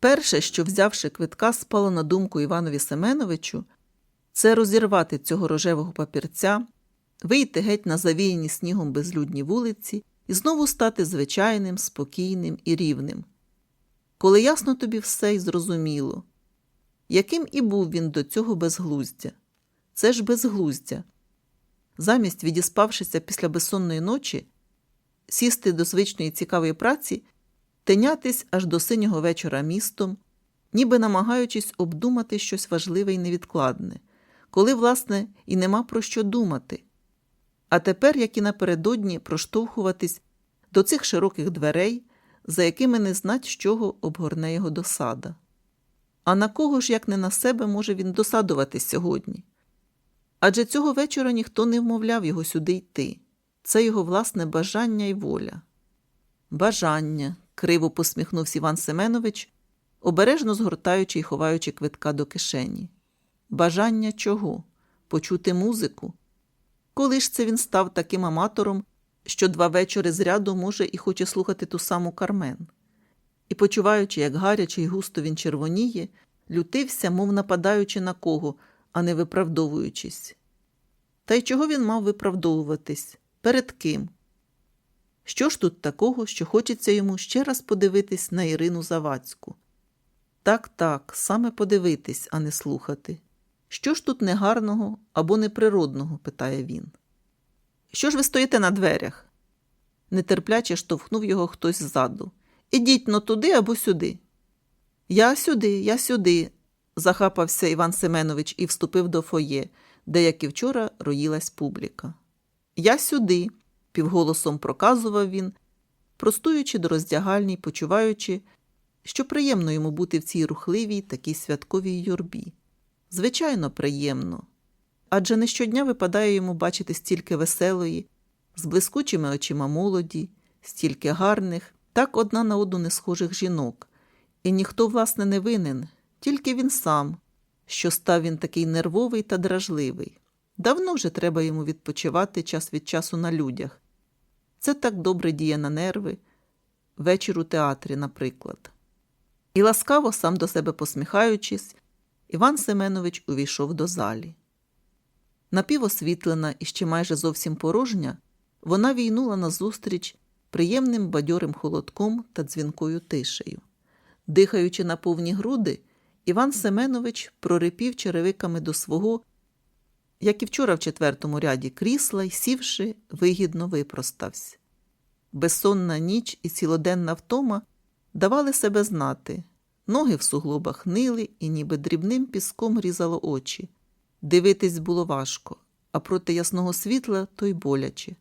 Перше, що взявши квитка, спало на думку Іванові Семеновичу, це розірвати цього рожевого папірця, вийти геть на завіяні снігом безлюдні вулиці і знову стати звичайним, спокійним і рівним. Коли ясно тобі все й зрозуміло, яким і був він до цього безглуздя. Це ж безглуздя. Замість, відіспавшися після безсонної ночі, сісти до звичної цікавої праці, тинятись аж до синього вечора містом, ніби намагаючись обдумати щось важливе і невідкладне, коли, власне, і нема про що думати. А тепер, як і напередодні, проштовхуватись до цих широких дверей, за якими не знать, з чого обгорне його досада. А на кого ж, як не на себе, може він досадувати сьогодні? Адже цього вечора ніхто не вмовляв його сюди йти. Це його власне бажання і воля. Бажання, криво посміхнувся Іван Семенович, обережно згортаючи і ховаючи квитка до кишені. Бажання чого? Почути музику? Коли ж це він став таким аматором, що два вечори зряду може і хоче слухати ту саму Кармен? І, почуваючи, як гаряче й густо він червоніє, лютився, мов нападаючи на кого, а не виправдовуючись. Та й чого він мав виправдовуватись? Перед ким? Що ж тут такого, що хочеться йому ще раз подивитись на Ірину Завадську? Так, так, саме подивитись, а не слухати. Що ж тут негарного або неприродного? питає він. Що ж ви стоїте на дверях? Нетерпляче штовхнув його хтось ззаду. Ідіть но туди або сюди. Я сюди, я сюди, захапався Іван Семенович і вступив до фоє, де, як і вчора, роїлась публіка. Я сюди, півголосом проказував він, простуючи до роздягальні, почуваючи, що приємно йому бути в цій рухливій, такій святковій юрбі. Звичайно, приємно. Адже не щодня випадає йому бачити стільки веселої, з блискучими очима молоді, стільки гарних, так одна на одну не схожих жінок. І ніхто, власне, не винен, тільки він сам, що став він такий нервовий та дражливий. Давно вже треба йому відпочивати час від часу на людях. Це так добре діє на нерви, вечір у театрі, наприклад. І ласкаво, сам до себе посміхаючись, Іван Семенович увійшов до залі. Напівосвітлена і ще майже зовсім порожня, вона війнула назустріч приємним бадьорим холодком та дзвінкою тишею. Дихаючи на повні груди, Іван Семенович прорипів черевиками до свого, як і вчора в четвертому ряді крісла й сівши, вигідно випростався. Безсонна ніч і цілоденна втома давали себе знати. Ноги в суглобах нили і ніби дрібним піском різало очі. Дивитись було важко, а проти ясного світла то й боляче.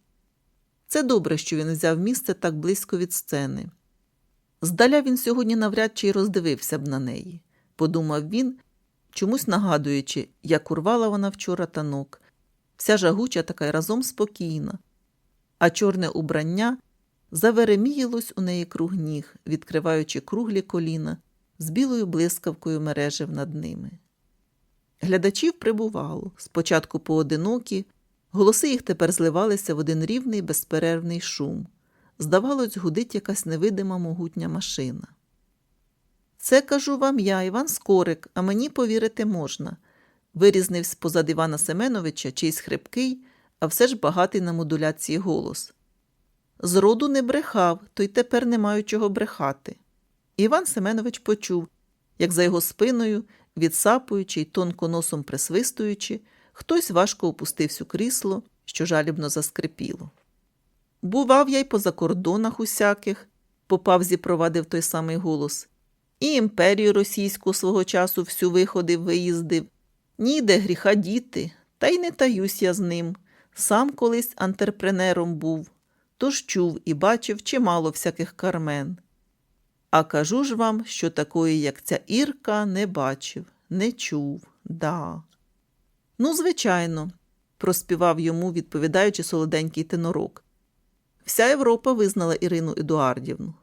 Це добре, що він взяв місце так близько від сцени. Здаля він сьогодні навряд чи й роздивився б на неї, подумав він, чомусь нагадуючи, як урвала вона вчора танок, вся жагуча така й разом спокійна, а чорне убрання завереміялось у неї круг ніг, відкриваючи круглі коліна з білою блискавкою мережив над ними. Глядачів прибувало, спочатку поодинокі, голоси їх тепер зливалися в один рівний безперервний шум. Здавалось, гудить якась невидима могутня машина. Це кажу вам я, Іван Скорик, а мені повірити можна. Вирізнився позад Івана Семеновича чийсь хрипкий, а все ж багатий на модуляції голос. Зроду не брехав, то й тепер не маю чого брехати. Іван Семенович почув, як за його спиною, відсапуючи й тонко носом присвистуючи, хтось важко опустився у крісло, що жалібно заскрипіло. Бував я й по закордонах усяких, по павзі провадив той самий голос, і імперію російську свого часу всю виходив, виїздив. Ніде гріха діти, та й не таюсь я з ним. Сам колись антрепренером був, тож чув і бачив чимало всяких кармен. А кажу ж вам, що такої, як ця Ірка, не бачив, не чув, да. Ну, звичайно, проспівав йому, відповідаючи солоденький тенорок. Вся Європа визнала Ірину Едуардівну.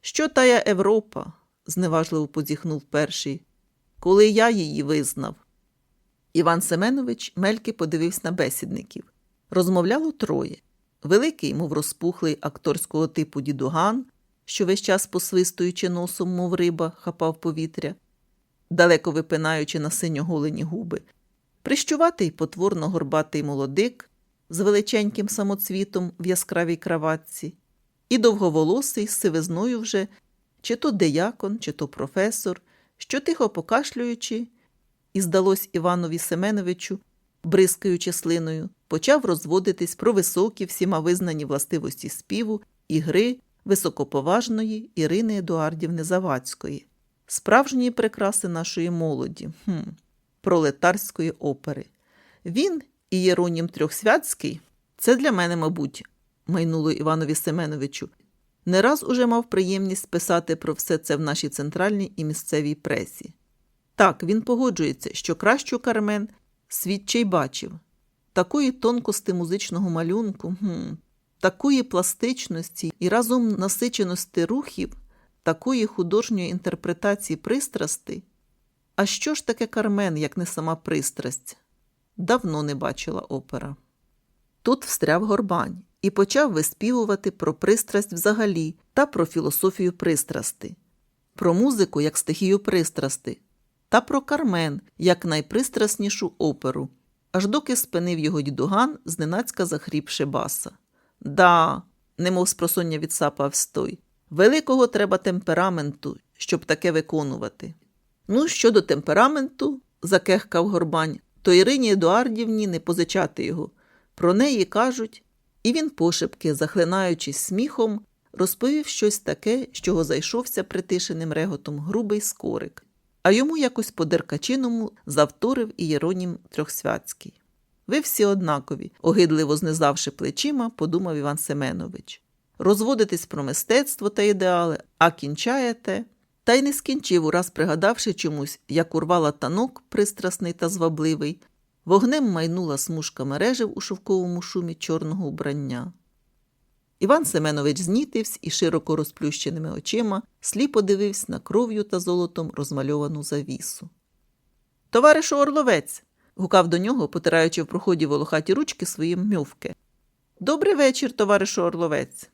Що тая Європа? Зневажливо позіхнув перший, коли я її визнав. Іван Семенович мельки подивився на бесідників. Розмовляло троє. Великий, мов розпухлий акторського типу дідуган, що весь час посвистуючи носом, мов риба, хапав повітря, далеко випинаючи на синьоголені губи, прищуватий потворно горбатий молодик з величеньким самоцвітом в яскравій краватці, і довговолосий з сивизною вже, чи то деякон, чи то професор, що тихо покашлюючи, і здалось Іванові Семеновичу, бризкаючи слиною, почав розводитись про високі всіма визнані властивості співу і гри високоповажної Ірини Едуардівни Завадської, справжньої прикраси нашої молоді, хм, пролетарської опери. Він і Єронім Трьохсвятський це для мене, мабуть, майнуло Іванові Семеновичу. Не раз уже мав приємність писати про все це в нашій центральній і місцевій пресі. Так, він погоджується, що кращу Кармен світ бачив. Такої тонкости музичного малюнку, хм, такої пластичності і разом насиченості рухів, такої художньої інтерпретації пристрасти. А що ж таке Кармен, як не сама пристрасть? Давно не бачила опера. Тут встряв Горбань і почав виспівувати про пристрасть взагалі та про філософію пристрасти, про музику як стихію пристрасти, та про Кармен як найпристраснішу оперу, аж доки спинив його дідуган, зненацька захріпши баса. Да, немов спросоння відсапав стой. Великого треба темпераменту, щоб таке виконувати. Ну, щодо темпераменту, закехкав Горбань, то Ірині Едуардівні не позичати його. Про неї кажуть, і він пошепки, захлинаючись сміхом, розповів щось таке, з чого зайшовся притишеним реготом грубий скорик, а йому якось по деркачиному завторив і Єронім Трьохсвятський. Ви всі однакові, огидливо знизавши плечима, подумав Іван Семенович. Розводитесь про мистецтво та ідеали, а кінчаєте. Та й не скінчив, ураз пригадавши чомусь, як урвала танок пристрасний та звабливий, вогнем майнула смужка мережив у шовковому шумі чорного убрання. Іван Семенович знітився і широко розплющеними очима сліпо дивився на кров'ю та золотом розмальовану завісу. Товаришу Орловець. гукав до нього, потираючи в проході волохаті ручки свої мювки. Добрий вечір, товаришу Орловець.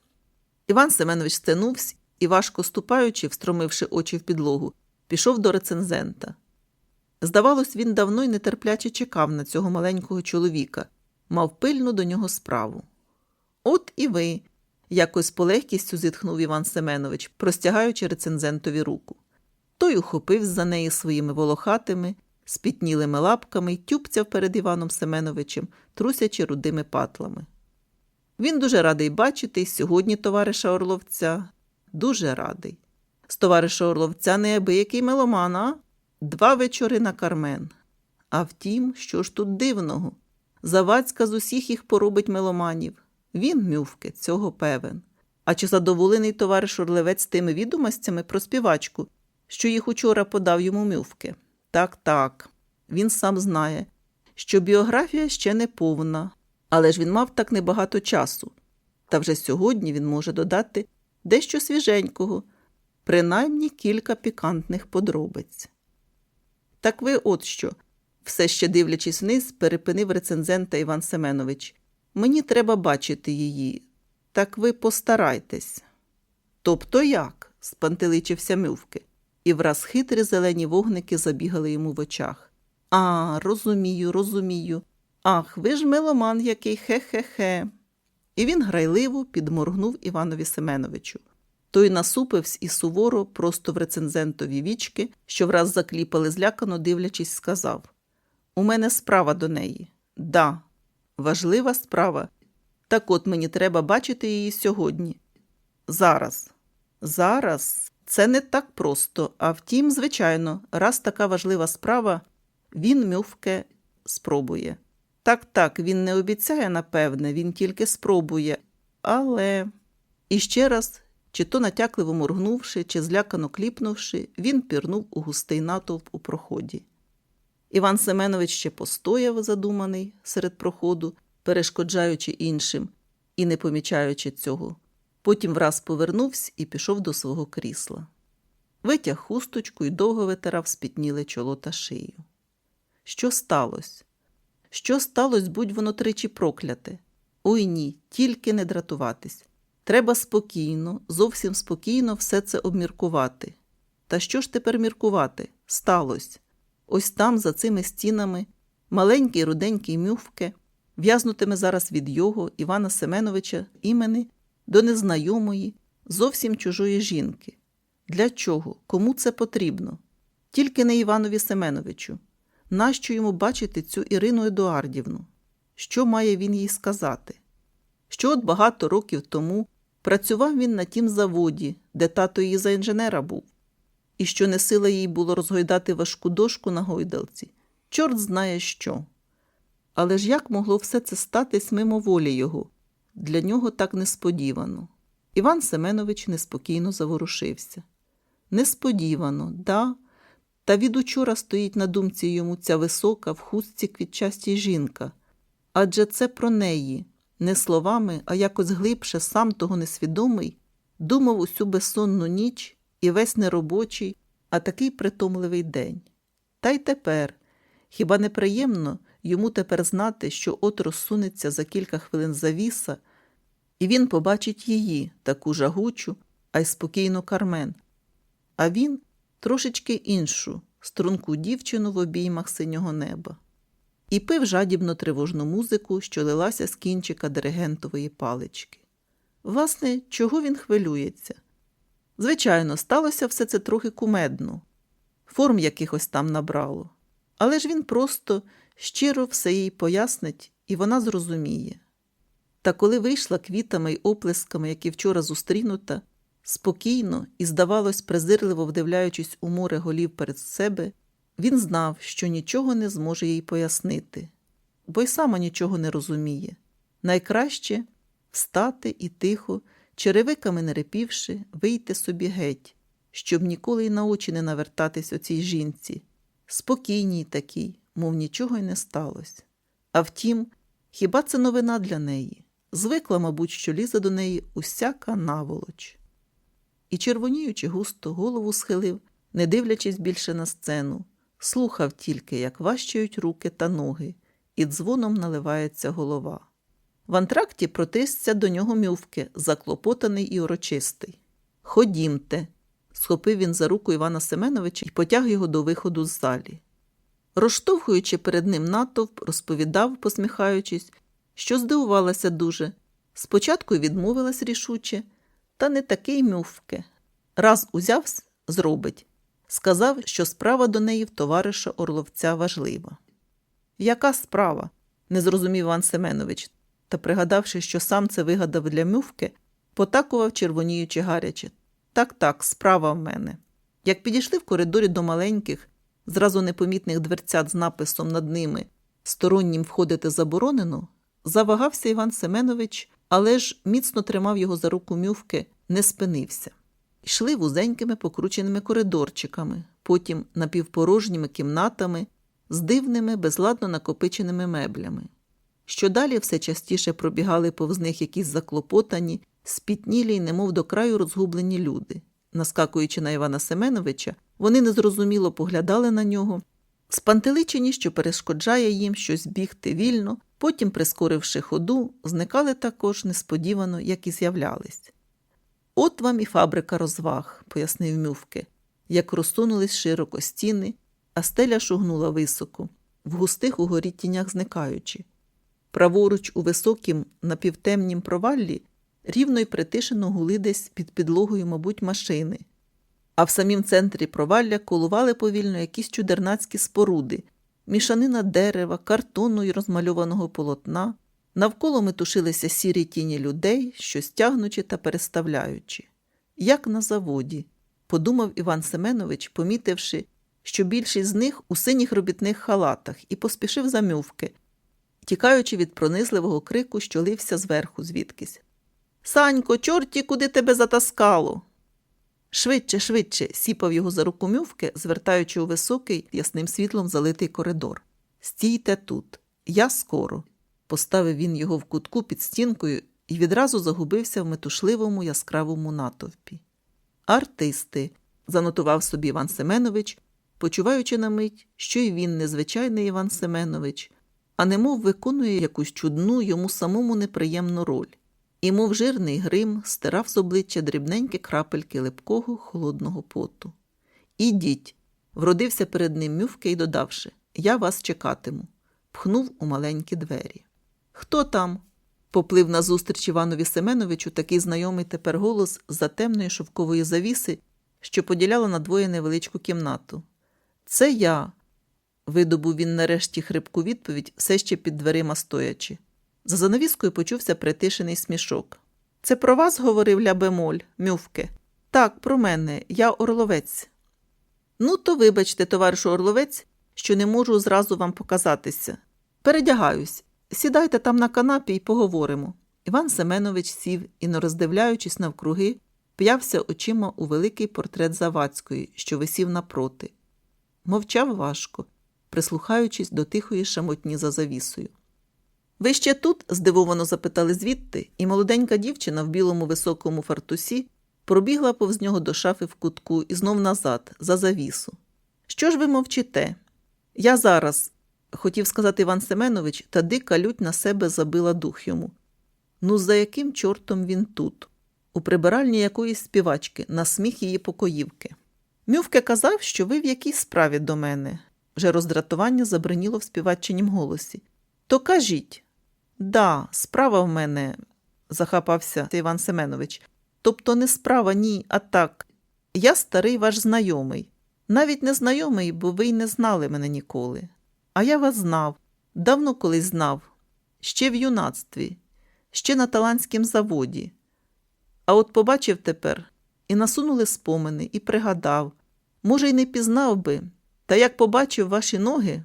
Іван Семенович стенувся і, важко ступаючи, встромивши очі в підлогу, пішов до рецензента. Здавалось, він давно й нетерпляче чекав на цього маленького чоловіка, мав пильну до нього справу. От і ви, якось по легкістю зітхнув Іван Семенович, простягаючи рецензентові руку. Той ухопив за неї своїми волохатими, спітнілими лапками й тюпцяв перед Іваном Семеновичем, трусячи рудими патлами. Він дуже радий бачити сьогодні товариша Орловця, дуже радий. З товариша Орловця неабиякий меломан, а? Два вечори на Кармен. А втім, що ж тут дивного? Завадська з усіх їх поробить меломанів. Він, мювки, цього певен. А чи задоволений товариш Орлевець тими відомостями про співачку, що їх учора подав йому мювки? Так, так, він сам знає, що біографія ще не повна, але ж він мав так небагато часу. Та вже сьогодні він може додати дещо свіженького, принаймні кілька пікантних подробиць. Так ви от що, все ще дивлячись вниз, перепинив рецензента Іван Семенович. Мені треба бачити її. Так ви постарайтесь. Тобто як? спантеличився мювки, і враз хитрі зелені вогники забігали йому в очах. А, розумію, розумію. Ах, ви ж меломан який хе-хе-хе. І він грайливо підморгнув Іванові Семеновичу. Той насупився і суворо, просто в рецензентові вічки, що враз закліпали злякано, дивлячись, сказав: У мене справа до неї. Да, важлива справа. Так от мені треба бачити її сьогодні. Зараз. Зараз це не так просто, а втім, звичайно, раз така важлива справа, він мювке спробує. Так, так, він не обіцяє, напевне, він тільки спробує. Але. І ще раз, чи то натякливо моргнувши, чи злякано кліпнувши, він пірнув у густий натовп у проході. Іван Семенович ще постояв, задуманий серед проходу, перешкоджаючи іншим і не помічаючи цього. Потім враз повернувся і пішов до свого крісла. Витяг хусточку і довго витирав спітніле чоло та шию. Що сталося? Що сталося, будь воно тричі прокляте? Ой ні, тільки не дратуватись. Треба спокійно, зовсім спокійно все це обміркувати. Та що ж тепер міркувати? Сталося. Ось там, за цими стінами, маленький руденький мювке в'язнутиме зараз від його, Івана Семеновича, імени до незнайомої, зовсім чужої жінки. Для чого? Кому це потрібно? Тільки не Іванові Семеновичу. Нащо йому бачити цю Ірину Едуардівну? Що має він їй сказати? Що от багато років тому працював він на тім заводі, де тато її за інженера був, і що не сила їй було розгойдати важку дошку на гойдалці. Чорт знає що. Але ж як могло все це статись мимо волі його? Для нього так несподівано. Іван Семенович неспокійно заворушився. Несподівано, да. Та від учора стоїть на думці йому ця висока в хустці квітчастій жінка. Адже це про неї, не словами, а якось глибше, сам того несвідомий, думав усю безсонну ніч і весь неробочий, а такий притомливий день. Та й тепер, хіба неприємно йому тепер знати, що от розсунеться за кілька хвилин завіса, і він побачить її, таку жагучу, а й спокійну Кармен. А він трошечки іншу, струнку дівчину в обіймах синього неба. І пив жадібно тривожну музику, що лилася з кінчика диригентової палички. Власне, чого він хвилюється? Звичайно, сталося все це трохи кумедно, форм якихось там набрало. Але ж він просто щиро все їй пояснить, і вона зрозуміє. Та коли вийшла квітами й оплесками, які вчора зустрінута, спокійно і, здавалось, презирливо вдивляючись у море голів перед себе, він знав, що нічого не зможе їй пояснити, бо й сама нічого не розуміє. Найкраще встати і тихо, черевиками не репівши, вийти собі геть, щоб ніколи й на очі не навертатись оцій жінці, спокійній такій, мов нічого й не сталося. А втім, хіба це новина для неї? Звикла, мабуть, що лізе до неї усяка наволоч. І, червоніючи густо, голову схилив, не дивлячись більше на сцену, слухав тільки, як ващають руки та ноги, і дзвоном наливається голова. В антракті протисться до нього мювки, заклопотаний і урочистий. Ходімте, схопив він за руку Івана Семеновича і потяг його до виходу з залі. Розштовхуючи перед ним натовп, розповідав, посміхаючись, що здивувалася дуже. Спочатку відмовилась рішуче, та не такий мювке. Раз узяв, зробить. Сказав, що справа до неї в товариша Орловця важлива. Яка справа? не зрозумів Іван Семенович, та, пригадавши, що сам це вигадав для мювки, потакував, червоніючи гаряче. Так, так, справа в мене. Як підійшли в коридорі до маленьких, зразу непомітних дверцят з написом над ними стороннім входити заборонено, завагався Іван Семенович, але ж міцно тримав його за руку мювки, не спинився. Йшли вузенькими покрученими коридорчиками, потім напівпорожніми кімнатами з дивними, безладно накопиченими меблями. Що далі все частіше пробігали повз них якісь заклопотані, спітнілі й немов до краю розгублені люди. Наскакуючи на Івана Семеновича, вони незрозуміло поглядали на нього, спантеличені, що перешкоджає їм щось бігти вільно, потім, прискоривши ходу, зникали також несподівано, як і з'являлись. От вам і фабрика розваг, пояснив мювки, як розсунулись широко стіни, а стеля шугнула високо, в густих угорі тінях зникаючи. Праворуч у високім напівтемнім проваллі рівно й притишено гули десь під підлогою, мабуть, машини, а в самім центрі провалля колували повільно якісь чудернацькі споруди, мішанина дерева, картону й розмальованого полотна. Навколо метушилися сірі тіні людей, що стягнучи та переставляючи. Як на заводі, подумав Іван Семенович, помітивши, що більшість з них у синіх робітних халатах, і поспішив за мювки, тікаючи від пронизливого крику, що лився зверху звідкись. Санько, чорті, куди тебе затаскало? Швидше, швидше, сіпав його за руку мювки, звертаючи у високий, ясним світлом залитий коридор. Стійте тут, я скоро. Поставив він його в кутку під стінкою і відразу загубився в метушливому яскравому натовпі. Артисти, занотував собі Іван Семенович, почуваючи на мить, що й він незвичайний Іван Семенович, а немов виконує якусь чудну йому самому неприємну роль. і, мов жирний грим, стирав з обличчя дрібненькі крапельки липкого холодного поту. Ідіть, вродився перед ним мювки й додавши Я вас чекатиму. Пхнув у маленькі двері. Хто там? поплив назустріч Іванові Семеновичу такий знайомий тепер голос з-за темної шовкової завіси, що поділяла надвоє невеличку кімнату. Це я. видобув він нарешті хрипку відповідь, все ще під дверима стоячи. За занавіскою почувся притишений смішок. Це про вас говорив лябемоль, мювке. Так, про мене, я орловець. Ну, то вибачте, товаришу Орловець, що не можу зразу вам показатися. Передягаюсь, сідайте там на канапі і поговоримо. Іван Семенович сів і, не роздивляючись навкруги, п'явся очима у великий портрет Завадської, що висів напроти. Мовчав важко, прислухаючись до тихої шамотні за завісою. Ви ще тут? здивовано запитали звідти, і молоденька дівчина в білому високому фартусі пробігла повз нього до шафи в кутку і знов назад, за завісу. Що ж ви мовчите? Я зараз, хотів сказати Іван Семенович, та дика лють на себе забила дух йому. Ну, за яким чортом він тут? У прибиральні якоїсь співачки, на сміх її покоївки. Мювке казав, що ви в якійсь справі до мене. Вже роздратування забриніло в співаччинім голосі. То кажіть. Да, справа в мене, захапався Іван Семенович. Тобто не справа, ні, а так. Я старий ваш знайомий. Навіть не знайомий, бо ви й не знали мене ніколи. А я вас знав, давно колись знав, ще в юнацтві, ще на талантськім заводі. А от побачив тепер і насунули спомини, і пригадав. Може, й не пізнав би, та як побачив ваші ноги.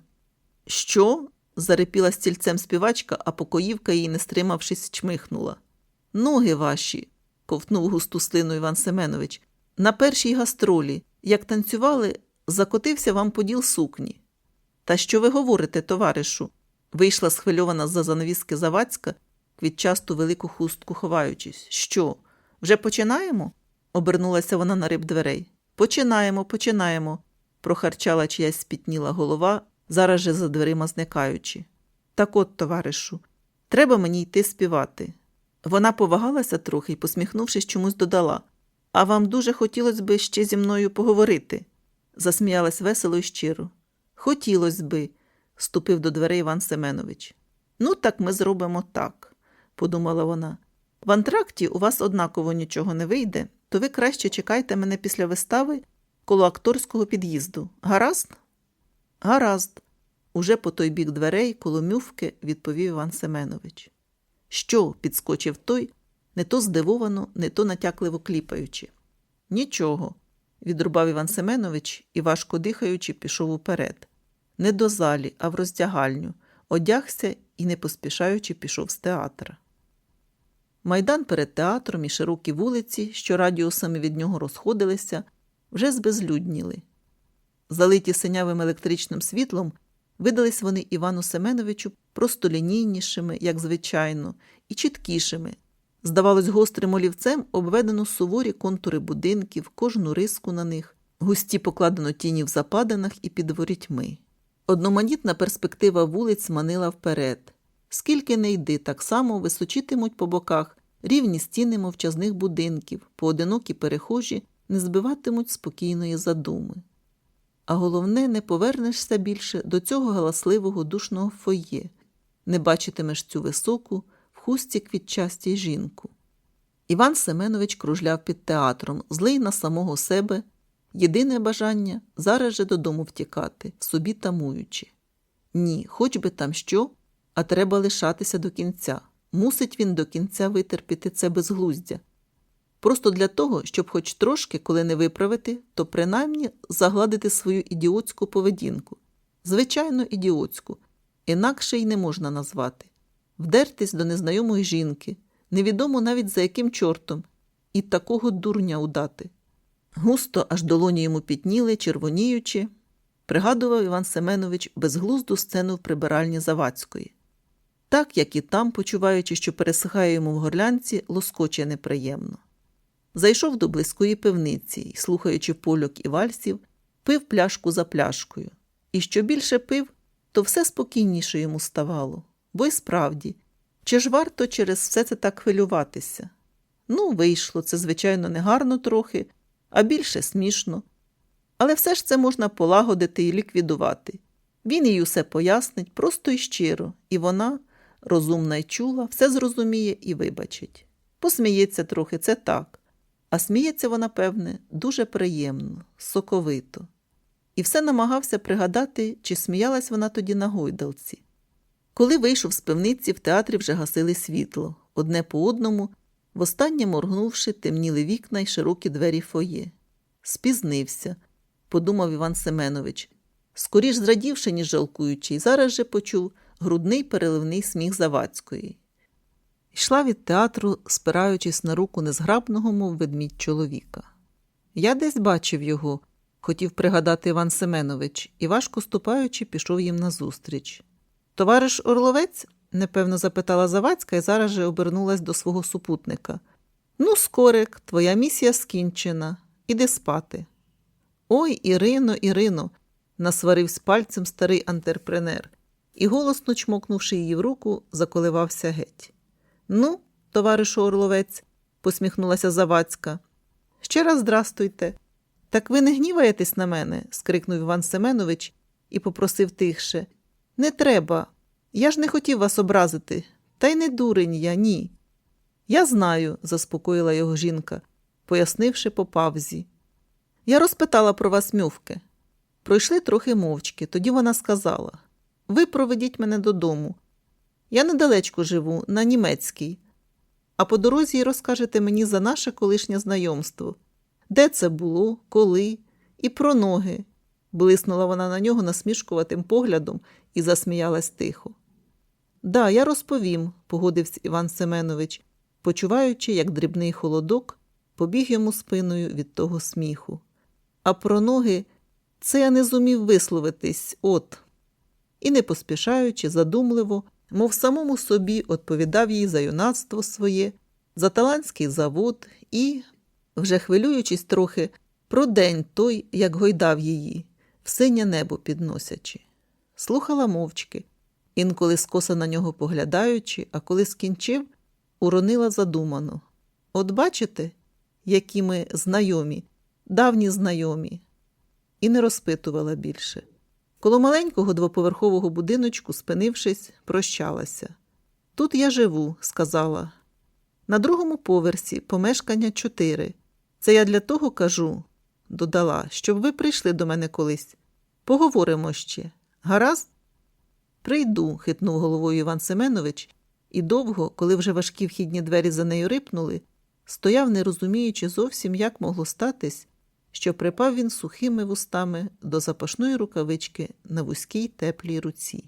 Що? зарипіла стільцем співачка, а покоївка її, не стримавшись, чмихнула. Ноги ваші, ковтнув густу слину Іван Семенович. На першій гастролі, як танцювали, закотився вам поділ сукні. Та що ви говорите, товаришу? Вийшла схвильована за занавіски Завадська, квітчасту велику хустку ховаючись. Що? Вже починаємо? обернулася вона на риб дверей. Починаємо, починаємо, прохарчала чиясь спітніла голова, зараз же за дверима зникаючи. Так от, товаришу, треба мені йти співати. Вона повагалася трохи і, посміхнувшись, чомусь додала А вам дуже хотілося би ще зі мною поговорити. засміялась весело і щиро. Хотілося би, ступив до дверей Іван Семенович. Ну, так ми зробимо так, подумала вона. В антракті у вас однаково нічого не вийде, то ви краще чекайте мене після вистави коло акторського під'їзду. Гаразд? Гаразд. Уже по той бік дверей коло мювки відповів Іван Семенович. Що? підскочив той, не то здивовано, не то натякливо кліпаючи. Нічого, відрубав Іван Семенович і, важко дихаючи, пішов уперед. Не до залі, а в роздягальню, одягся і, не поспішаючи, пішов з театра. Майдан перед театром і широкі вулиці, що радіусами від нього розходилися, вже збезлюдніли. Залиті синявим електричним світлом, видались вони Івану Семеновичу просто лінійнішими, як звичайно, і чіткішими. Здавалось, гострим олівцем обведено суворі контури будинків, кожну риску на них, густі покладено тіні в западинах і під ворітьми. Одноманітна перспектива вулиць манила вперед. Скільки не йди, так само височитимуть по боках рівні стіни мовчазних будинків, поодинокі перехожі не збиватимуть спокійної задуми. А головне, не повернешся більше до цього галасливого душного фоє, не бачитимеш цю високу, в хусті квітчастій жінку. Іван Семенович кружляв під театром, злий на самого себе, єдине бажання зараз же додому втікати, собі тамуючи. Ні, хоч би там що, а треба лишатися до кінця. Мусить він до кінця витерпіти це безглуздя. Просто для того, щоб хоч трошки, коли не виправити, то принаймні загладити свою ідіотську поведінку. Звичайно, ідіотську, інакше й не можна назвати. Вдертись до незнайомої жінки, невідомо навіть за яким чортом, і такого дурня удати. Густо аж долоні йому пітніли, червоніючи, пригадував Іван Семенович безглузду сцену в прибиральні Завадської. Так, як і там, почуваючи, що пересихає йому в горлянці, лоскоче неприємно. Зайшов до близької пивниці і, слухаючи польок і вальсів, пив пляшку за пляшкою. І що більше пив, то все спокійніше йому ставало, бо й справді, Чи ж варто через все це так хвилюватися? Ну, вийшло, це, звичайно, не гарно трохи, а більше смішно. Але все ж це можна полагодити і ліквідувати. Він їй усе пояснить просто і щиро, і вона, розумна й чула, все зрозуміє і вибачить. Посміється трохи, це так. А сміється вона, певне, дуже приємно, соковито. І все намагався пригадати, чи сміялась вона тоді на гойдалці. Коли вийшов з пивниці, в театрі вже гасили світло, одне по одному, востаннє моргнувши, темніли вікна й широкі двері фоє. Спізнився, подумав Іван Семенович, скоріш зрадівши, ніж жалкуючи, зараз же почув грудний переливний сміх Завадської. Йшла від театру, спираючись на руку незграбного, мов ведмідь чоловіка. Я десь бачив його, хотів пригадати Іван Семенович, і, важко ступаючи, пішов їм назустріч. Товариш Орловець? непевно запитала Завадська і зараз же обернулась до свого супутника. Ну, скорик, твоя місія скінчена. Іди спати. Ой, Ірино, Ірино, насварився пальцем старий антерпренер і, голосно чмокнувши її в руку, заколивався геть. Ну, товаришу Орловець, посміхнулася Завадська. Ще раз здрастуйте. Так ви не гніваєтесь на мене? скрикнув Іван Семенович і попросив тихше. Не треба. Я ж не хотів вас образити. Та й не дурень я, ні. Я знаю, заспокоїла його жінка, пояснивши по павзі. Я розпитала про вас мювки. Пройшли трохи мовчки, тоді вона сказала Ви проведіть мене додому. Я недалечко живу, на німецькій. А по дорозі й розкажете мені за наше колишнє знайомство. Де це було, коли, і про ноги. Блиснула вона на нього насмішкуватим поглядом і засміялась тихо. Да, я розповім, погодився Іван Семенович, почуваючи, як дрібний холодок побіг йому спиною від того сміху. А про ноги це я не зумів висловитись, от. І, не поспішаючи, задумливо, мов самому собі відповідав їй за юнацтво своє, за талантський завод і, вже хвилюючись трохи, про день той, як гойдав її, в синє небо підносячи. Слухала мовчки, інколи скоса на нього поглядаючи, а коли скінчив, уронила задумано. От бачите, які ми знайомі, давні знайомі, і не розпитувала більше. Коло маленького двоповерхового будиночку, спинившись, прощалася. Тут я живу, сказала. На другому поверсі помешкання чотири. Це я для того кажу, додала, щоб ви прийшли до мене колись. Поговоримо ще. Гаразд? Прийду, хитнув головою Іван Семенович, і довго, коли вже важкі вхідні двері за нею рипнули, стояв, не розуміючи зовсім, як могло статись, що припав він сухими вустами до запашної рукавички на вузькій теплій руці.